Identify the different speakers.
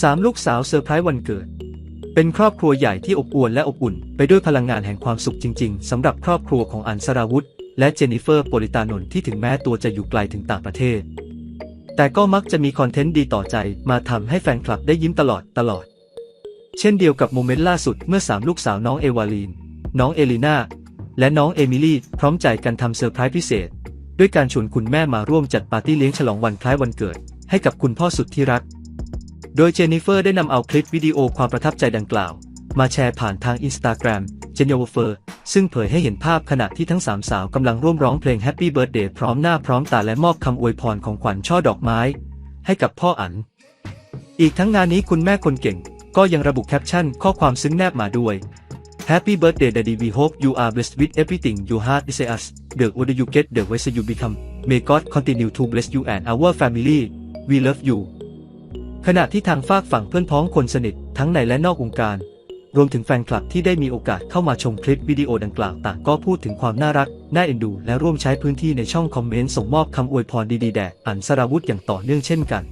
Speaker 1: สามลูกสาวเซอร์ไพรส์วันเกิด เป็นครอบครัวใหญ่ที่อบอวลและอบอุ่น ไปด้วยพลังงานแห่งความสุขจริง ๆสำหรับครอบครัวของอันสราวุธ และเจนิเฟอร์โปลิตานนท์ที่ถึงแม้ตัวจะอยู่ไกลถึงต่างประเทศ แต่ก็มักจะมีคอนเทนต์ดีต่อใจมาทำให้แฟนคลับได้ยิ้มตลอดตลอด เช่นเดียวกับโมเมนต์ล่าสุดเมื่อสามลูกสาวน้องเอวาลีน น้องเอลิน่าและน้องเอมิลี่พร้อมใจกันทำเซอร์ไพรส์พิเศษ ด้วยการชวนคุณแม่มาร่วมจัดปาร์ตี้เลี้ยงฉลองวันคล้ายวันเกิด ให้กับคุณพ่อสุดที่รัก โดยเจนนิเฟอร์ได้นำเอาคลิปวิดีโอความประทับใจดังกล่าว มาแชร์ผ่านทางอินสตาแกรมเจน n เฟอร์ซึ่งเผยให้เห็นภาพขณะที่ทั้งสามสาวกำลังร่วมร้องเพลง Happy Birthday พร้อมหน้าพร้อมตาและมอบคำอวยพรของขวัญช่อดอกไม้ ให้กับพ่ออัน อีกทั้งงานนี้คุณแม่คนเก่ง ก็ยังระบุแคปชั่นข้อความซึ้งแนบมาด้วย Happy birthday daddy we hope you are blessed with everything you heart desires the older you get the wiser you become may God continue to bless you and our family we love you ขณะที่ทางฝากฝั่งเพื่อนพ้องคนสนิททั้งในและนอกวงการ รวมถึงแฟนคลับที่ได้มีโอกาสเข้ามาชมคลิปวิดีโอดังกล่าวต่างก็พูดถึงความน่ารัก น่าเอ็นดู และร่วมใช้พื้นที่ในช่องคอมเมนต์ส่งมอบคำอวยพรดีๆแด่อันสราวุธอย่างต่อเนื่องเช่นกัน